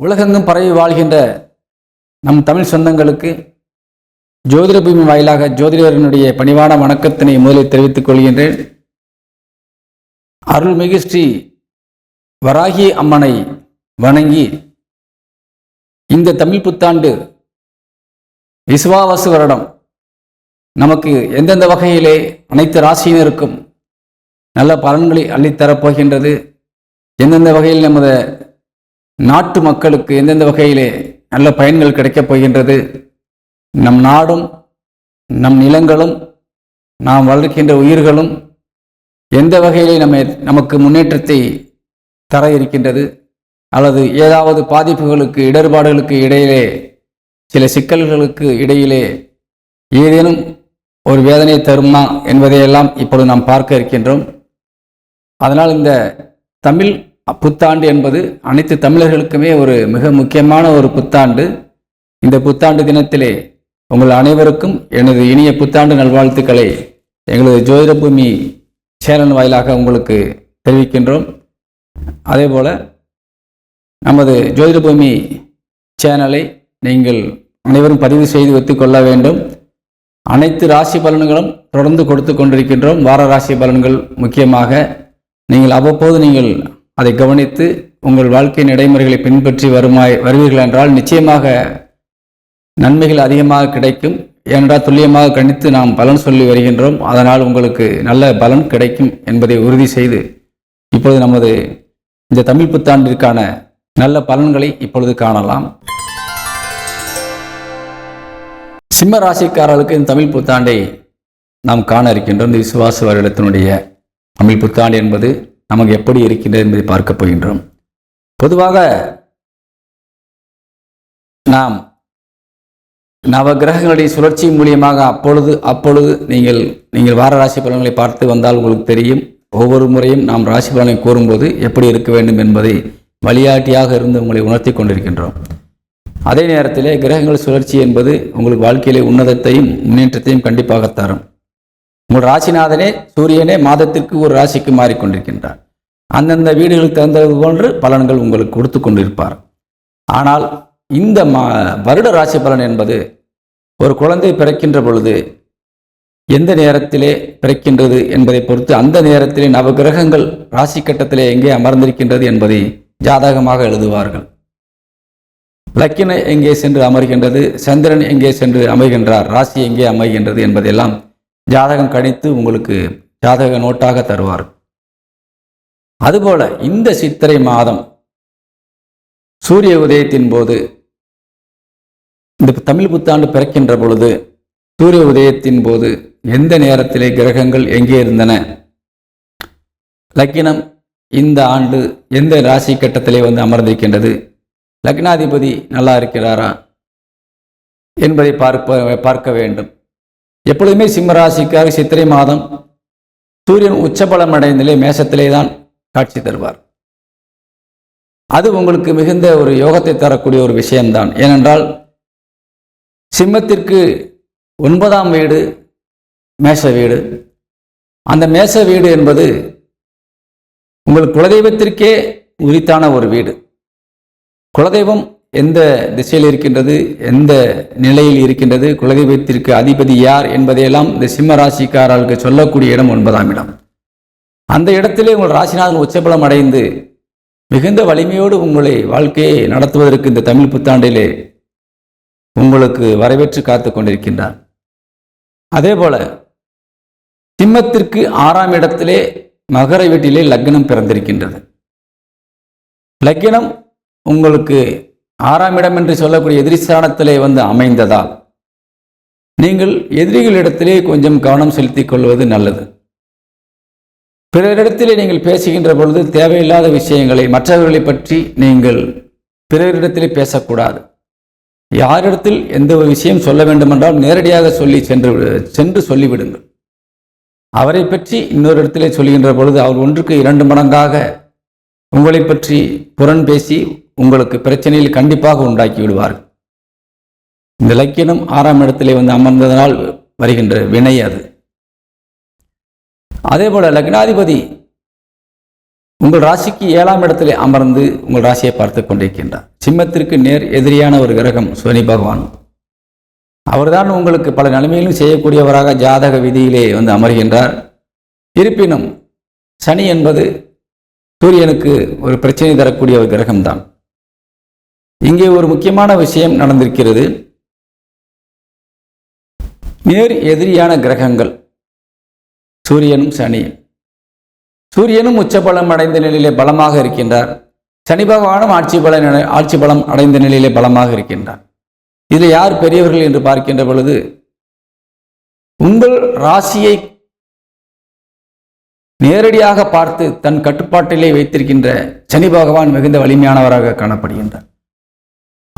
உலகெங்கும் பரவி வாழ்கின்ற நம் தமிழ் சொந்தங்களுக்கு ஜோதிட பூமி வாயிலாக ஜோதிடரினுடைய பணிவான வணக்கத்தினை முதலில் தெரிவித்துக் கொள்கின்றேன். அருள்மிகு ஸ்ரீ வராகி அம்மனை வணங்கி இந்த தமிழ் புத்தாண்டு விசுவாவசு வருடம் நமக்கு எந்தெந்த வகையிலே அனைத்து ராசியினருக்கும் நல்ல பலன்களை அள்ளித்தரப் போகின்றது. எந்தெந்த வகையில் நமது நாட்டு மக்களுக்கு எந்தெந்த வகையிலே நல்ல பயன்கள் கிடைக்கப் போகின்றது? நம் நாடும் நம் நிலங்களும் நாம் வளர்க்கின்ற உயிர்களும் எந்த வகையிலே நம்ம நமக்கு முன்னேற்றத்தை தர இருக்கின்றது? அல்லது ஏதாவது பாதிப்புகளுக்கு இடர்பாடுகளுக்கு இடையிலே சில சிக்கல்களுக்கு இடையிலே ஏதேனும் ஒரு வேதனை தருமா என்பதையெல்லாம் இப்பொழுது நாம் பார்க்க இருக்கின்றோம். அதனால் இந்த தமிழ் புத்தாண்டு என்பது அனைத்து தமிழர்களுக்குமே ஒரு மிக முக்கியமான ஒரு புத்தாண்டு. இந்த புத்தாண்டு தினத்திலே உங்கள் அனைவருக்கும் எனது இனிய புத்தாண்டு நல்வாழ்த்துக்களை எங்களது ஜோதிடபூமி சேனல் வாயிலாக உங்களுக்கு தெரிவிக்கின்றோம். அதேபோல் நமது ஜோதிடபூமி சேனலை நீங்கள் அனைவரும் பதிவு செய்து வைத்துக்கொள்ள வேண்டும். அனைத்து ராசி பலன்களும் தொடர்ந்து கொடுத்து கொண்டிருக்கின்றோம். வார ராசி பலன்கள் முக்கியமாக நீங்கள் அவ்வப்போது நீங்கள் அதை கவனித்து உங்கள் வாழ்க்கை நடைமுறைகளை பின்பற்றி வருமாய் வருவீர்கள் என்றால் நிச்சயமாக நன்மைகள் அதிகமாக கிடைக்கும். ஏனென்றால் துல்லியமாக கணித்து நாம் பலன் சொல்லி வருகின்றோம். அதனால் உங்களுக்கு நல்ல பலன் கிடைக்கும் என்பதை உறுதி செய்து இப்பொழுது நமது இந்த தமிழ் புத்தாண்டிற்கான நல்ல பலன்களை இப்பொழுது காணலாம். சிம்ம ராசிக்காரர்களுக்கு இந்த தமிழ் புத்தாண்டை நாம் காண இருக்கின்றோம். இந்த விசுவாச வருடத்தினுடைய தமிழ் புத்தாண்டு என்பது நமக்கு எப்படி இருக்கின்றது என்பதை பார்க்க போகின்றோம். பொதுவாக நாம் நவகிரகங்களுடைய சுழற்சி மூலியமாக அப்பொழுது அப்பொழுது நீங்கள் நீங்கள் வார ராசி பலன்களை பார்த்து வந்தால் உங்களுக்கு தெரியும். ஒவ்வொரு முறையும் நாம் ராசி பலனை கூறும்போது எப்படி இருக்க வேண்டும் என்பதை வழிகாட்டியாக இருந்து உங்களை உணர்த்தி கொண்டிருக்கின்றோம். அதே நேரத்திலே கிரகங்கள் சுழற்சி என்பது உங்களுக்கு வாழ்க்கையிலே உன்னதத்தையும் முன்னேற்றத்தையும் கண்டிப்பாக தரும். உங்கள் ராசிநாதனே சூரியனே மாதத்திற்கு ஒரு ராசிக்கு மாறிக்கொண்டிருக்கின்றார். அந்தந்த வீடுகளுக்கு தகுந்தது போன்று பலன்கள் உங்களுக்கு கொடுத்து கொண்டிருப்பார். ஆனால் இந்த மா வருட ராசி பலன் என்பது ஒரு குழந்தை பிறக்கின்ற பொழுது எந்த நேரத்திலே பிறக்கின்றது என்பதை பொறுத்து அந்த நேரத்திலே நவகிரகங்கள் ராசி கட்டத்திலே எங்கே அமர்ந்திருக்கின்றது என்பதை ஜாதகமாக எழுதுவார்கள். லக்கினை எங்கே சென்று அமர்கின்றது சந்திரன் எங்கே சென்று அமைகின்றார் ராசி எங்கே அமைகின்றது என்பதெல்லாம் ஜாதகம் கணித்து உங்களுக்கு ஜாதக நோட்டாக தருவார். அதுபோல இந்த சித்திரை மாதம் சூரிய உதயத்தின் போது இந்த தமிழ் புத்தாண்டு பிறக்கின்ற பொழுது சூரிய உதயத்தின் போது எந்த நேரத்திலே கிரகங்கள் எங்கே இருந்தன? லக்கினம் இந்த ஆண்டு எந்த ராசி கட்டத்திலே வந்து அமர்ந்திருக்கின்றது? லக்னாதிபதி நல்லா இருக்கிறாரா? என்பதை பார்ப்ப பார்க்க வேண்டும். எப்பொழுதுமே சிம்ம ராசிக்காக சித்திரை மாதம் சூரியன் உச்சபலம் அடைந்தலே மேசத்திலே தான் காட்சி தருவார். அது உங்களுக்கு மிகுந்த ஒரு யோகத்தை தரக்கூடிய ஒரு விஷயம்தான். ஏனென்றால் சிம்மத்திற்கு ஒன்பதாம் வீடு மேச வீடு. அந்த மேச வீடு என்பது உங்கள் குலதெய்வத்திற்கே உரித்தான ஒரு வீடு. குலதெய்வம் எந்த திசையில் இருக்கின்றது எந்த நிலையில் இருக்கின்றது குலதெய்வத்திற்கு அதிபதி யார் என்பதையெல்லாம் இந்த சிம்ம ராசிக்காரர்களுக்கு சொல்லக்கூடிய இடம் ஒன்பதாம் இடம். அந்த இடத்திலே உங்கள் ராசிநாதன் உச்சபலம் அடைந்து மிகுந்த வலிமையோடு உங்களை வாழ்க்கையை நடத்துவதற்கு இந்த தமிழ் புத்தாண்டிலே உங்களுக்கு வரவேற்று காத்து கொண்டிருக்கின்றார். அதே போல சிம்மத்திற்கு ஆறாம் இடத்திலே மகர வீட்டிலே லக்னம் பிறந்திருக்கின்றது. லக்னம் உங்களுக்கு ஆறாம் இடம் என்று சொல்லக்கூடிய எதிரிஸ்தானத்திலே வந்து அமைந்ததால் நீங்கள் எதிரிகளிடத்திலே கொஞ்சம் கவனம் செலுத்திக் கொள்வது நல்லது. பிறரிடத்திலே நீங்கள் பேசுகின்ற பொழுது தேவையில்லாத விஷயங்களை மற்றவர்களை பற்றி நீங்கள் பிறரிடத்திலே பேசக்கூடாது. யாரிடத்தில் எந்த ஒரு விஷயம் சொல்ல வேண்டுமென்றால் நேரடியாக சொல்லி சென்று சென்று சொல்லிவிடுங்கள். அவரை பற்றி இன்னொரு இடத்திலே சொல்கின்ற பொழுது அவர் ஒன்றுக்கு இரண்டு மடங்காக உங்களை பற்றி புறன் பேசி உங்களுக்கு பிரச்சனையில் கண்டிப்பாக உண்டாக்கி விடுவார்கள் இந்த லக்கினம் ஆறாம் இடத்திலே வந்து அமர்ந்ததனால் வருகின்ற வினை அது. அதே போல லக்னாதிபதி உங்கள் ராசிக்கு ஏழாம் இடத்திலே அமர்ந்து உங்கள் ராசியை பார்த்து கொண்டிருக்கின்றார். சிம்மத்திற்கு நேர் எதிரியான ஒரு கிரகம் சுவனி பகவான். அவர்தான் உங்களுக்கு பல நிலைமையிலும் செய்யக்கூடியவராக ஜாதக விதியிலே வந்து அமர்கின்றார். இருப்பினும் சனி என்பது சூரியனுக்கு ஒரு பிரச்சனை தரக்கூடிய ஒரு கிரகம்தான். இங்கே ஒரு முக்கியமான விஷயம் நடந்திருக்கிறது. நேர் எதிரியான கிரகங்கள் சூரியனும் சனியும். சூரியனும் உச்சபலம் அடைந்த நிலையிலே பலமாக இருக்கின்றார். சனி பகவானும் ஆட்சி பலம் ஆட்சி பலம் அடைந்த நிலையிலே பலமாக இருக்கின்றார். இதில் யார் பெரியவர்கள் என்று பார்க்கின்ற பொழுது உங்கள் ராசியை நேரடியாக பார்த்து தன் கட்டுப்பாட்டிலே வைத்திருக்கின்ற சனி பகவான் மிகுந்த வலிமையானவராக காணப்படுகின்றார்.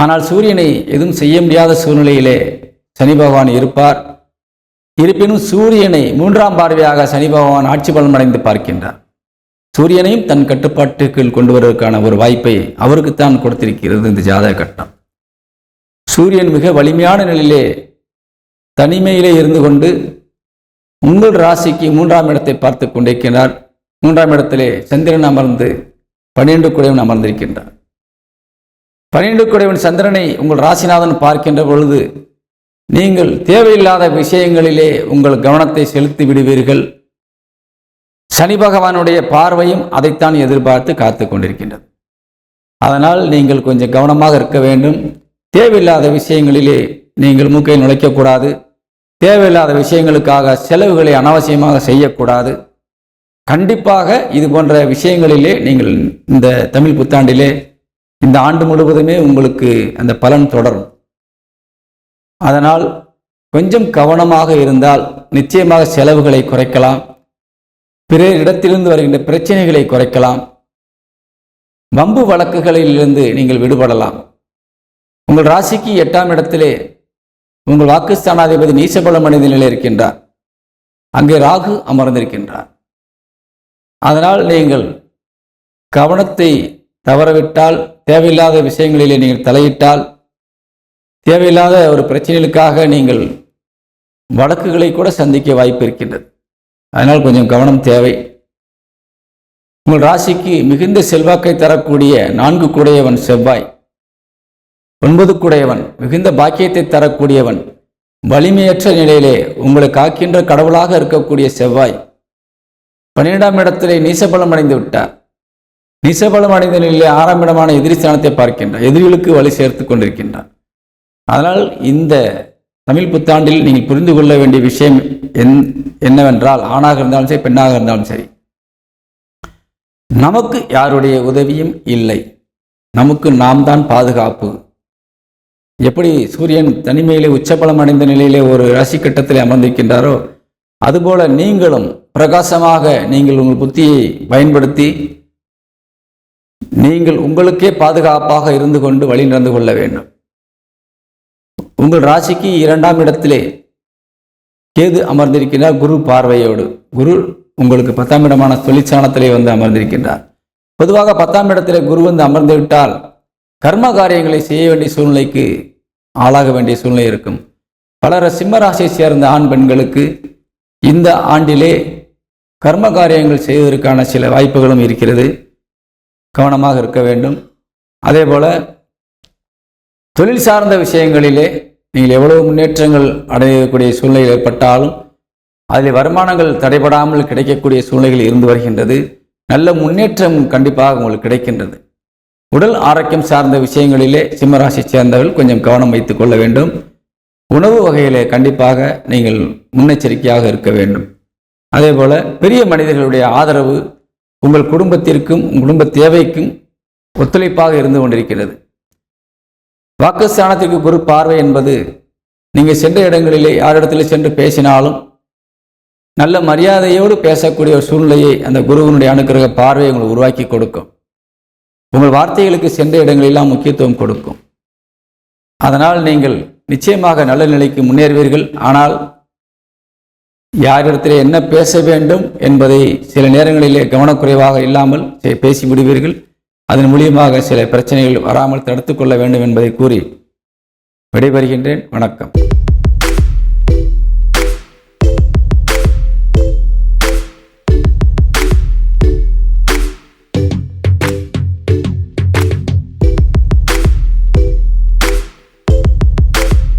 ஆனால் சூரியனை எதுவும் செய்ய முடியாத சூழ்நிலையிலே சனி பகவான் இருப்பார். இருப்பினும் சூரியனை மூன்றாம் பார்வையாக சனி பகவான் ஆட்சி பலன் அடைந்து பார்க்கின்றார். சூரியனையும் தன் கட்டுப்பாட்டுக்குள் கொண்டு வருவதற்கான ஒரு வாய்ப்பை அவருக்குத்தான் கொடுத்திருக்கிறது இந்த ஜாதக கட்டம். சூரியன் மிக வலிமையான நிலையிலே தனிமையிலே இருந்து கொண்டு உங்கள் ராசிக்கு மூன்றாம் இடத்தை பார்த்து கொண்டிருக்கிறார். மூன்றாம் இடத்திலே சந்திரன் அமர்ந்து பன்னிரண்டு குடையும் அமர்ந்திருக்கின்றார். பன்னிரண்டு குடைவன் சந்திரனை உங்கள் ராசிநாதன் பார்க்கின்ற பொழுது நீங்கள் தேவையில்லாத விஷயங்களிலே உங்கள் கவனத்தை செலுத்தி விடுவீர்கள். சனி பகவானுடைய பார்வையும் அதைத்தான் எதிர்பார்த்து காத்து கொண்டிருக்கின்றது. அதனால் நீங்கள் கொஞ்சம் கவனமாக இருக்க வேண்டும். தேவையில்லாத விஷயங்களிலே நீங்கள் மூக்கை நுழைக்கக்கூடாது. தேவையில்லாத விஷயங்களுக்காக செலவுகளை அனாவசியமாக செய்யக்கூடாது. கண்டிப்பாக இது போன்ற விஷயங்களிலே நீங்கள் இந்த தமிழ் புத்தாண்டிலே இந்த ஆண்டு முழுவதுமே உங்களுக்கு அந்த பலன் தொடரும். அதனால் கொஞ்சம் கவனமாக இருந்தால் நிச்சயமாக செலவுகளை குறைக்கலாம். பிற இடத்திலிருந்து வருகின்ற பிரச்சனைகளை குறைக்கலாம். வம்பு வழக்குகளிலிருந்து நீங்கள் விடுபடலாம். உங்கள் ராசிக்கு எட்டாம் இடத்திலே உங்கள் வாக்குஸ்தானாதிபதி நீசபலம் அடைந்த நிலையில் இருக்கின்றார் அங்கே ராகு அமர்ந்திருக்கின்றார். அதனால் நீங்கள் கவனத்தை தவறவிட்டால் தேவையில்லாத விஷயங்களிலே நீங்கள் தலையிட்டால் தேவையில்லாத ஒரு பிரச்சனைகளுக்காக நீங்கள் வழக்குகளை கூட சந்திக்க வாய்ப்பு இருக்கின்றது. அதனால் கொஞ்சம் கவனம் தேவை. உங்கள் ராசிக்கு மிகுந்த செல்வாக்கை தரக்கூடிய நான்கு கூடையவன் செவ்வாய். ஒன்பது கூடையவன் மிகுந்த பாக்கியத்தை தரக்கூடியவன் வலிமையற்ற நிலையிலே உங்களை காக்கின்ற கடவுளாக இருக்கக்கூடிய செவ்வாய். பன்னிரெண்டாம் இடத்திலே நீசபலம் அடைந்து விட்டார். நிசபலம் அடைந்த நிலையிலே ஆறாம் இடமான எதிரி ஸ்தானத்தை பார்க்கின்றார். எதிரிகளுக்கு வழி சேர்த்து கொண்டிருக்கின்றார். அதனால் இந்த தமிழ் புத்தாண்டில் நீங்கள் புரிந்து கொள்ள வேண்டிய விஷயம் என் என்னவென்றால் ஆணாக இருந்தாலும் சரி பெண்ணாக இருந்தாலும் சரி நமக்கு யாருடைய உதவியும் இல்லை. நமக்கு நாம் தான் பாதுகாப்பு. எப்படி சூரியன் தனிமையிலே உச்சபலம் அடைந்த நிலையிலே ஒரு ராசி கட்டத்தில் அமர்ந்திருக்கின்றாரோ அதுபோல நீங்களும் பிரகாசமாக நீங்கள் உங்கள் புத்தியை பயன்படுத்தி நீங்கள் உங்களுக்கே பாதுகாப்பாக இருந்து கொண்டு வழி நடந்து கொள்ள வேண்டும். உங்கள் ராசிக்கு இரண்டாம் இடத்திலே கேது அமர்ந்திருக்கிறார் குரு பார்வையோடு. குரு உங்களுக்கு பத்தாம் இடமான தொழிற்சாணத்திலே வந்து அமர்ந்திருக்கின்றார். பொதுவாக பத்தாம் இடத்திலே குரு வந்து அமர்ந்து விட்டால் கர்ம காரியங்களை செய்ய வேண்டிய சூழ்நிலைக்கு ஆளாக வேண்டிய சூழ்நிலை இருக்கும். பலர சிம்ம ராசியை சேர்ந்த ஆண் பெண்களுக்கு இந்த ஆண்டிலே கர்ம காரியங்கள் செய்வதற்கான சில வாய்ப்புகளும் இருக்கிறது. கவனமாக இருக்க வேண்டும். அதே போல் தொழில் சார்ந்த விஷயங்களிலே நீங்கள் எவ்வளவு முன்னேற்றங்கள் அடையக்கூடிய சூழ்நிலை ஏற்பட்டாலும் அதில் வருமானங்கள் தடைபடாமல் கிடைக்கக்கூடிய சூழ்நிலைகள் இருந்து வருகின்றது. நல்ல முன்னேற்றம் கண்டிப்பாக உங்களுக்கு கிடைக்கின்றது. உடல் ஆரோக்கியம் சார்ந்த விஷயங்களிலே சிம்மராசி சேர்ந்தவர்கள் கொஞ்சம் கவனம் வைத்துக் கொள்ள வேண்டும். உணவு வகையிலே கண்டிப்பாக நீங்கள் முன்னெச்சரிக்கையாக இருக்க வேண்டும். அதே போல் பெரிய மனிதர்களுடைய ஆதரவு உங்கள் குடும்பத்திற்கும் உங்கள் குடும்ப தேவைக்கும் ஒத்துழைப்பாக இருந்து கொண்டிருக்கிறது. வாக்குஸ்தானத்திற்கு குரு பார்வை என்பது நீங்கள் சென்ற இடங்களிலே யாரிடத்தில் சென்று பேசினாலும் நல்ல மரியாதையோடு பேசக்கூடிய ஒரு சூழ்நிலையை அந்த குருவனுடைய அனுக்கிரக பார்வையை உங்களுக்கு உருவாக்கி கொடுக்கும். உங்கள் வார்த்தைகளுக்கு சென்ற இடங்களெல்லாம் முக்கியத்துவம் கொடுக்கும். அதனால் நீங்கள் நிச்சயமாக நல்ல நிலைக்கு முன்னேறுவீர்கள். ஆனால் யாரிடத்திலே என்ன பேச வேண்டும் என்பதை சில நேரங்களிலே கவனக்குறைவாக இல்லாமல் பேசி விடுவீர்கள். அதன் மூலியமாக சில பிரச்சனைகள் வராமல் தடுத்துக்கொள்ள வேண்டும் என்பதை கூறி விடைபெறுகின்றேன். வணக்கம்.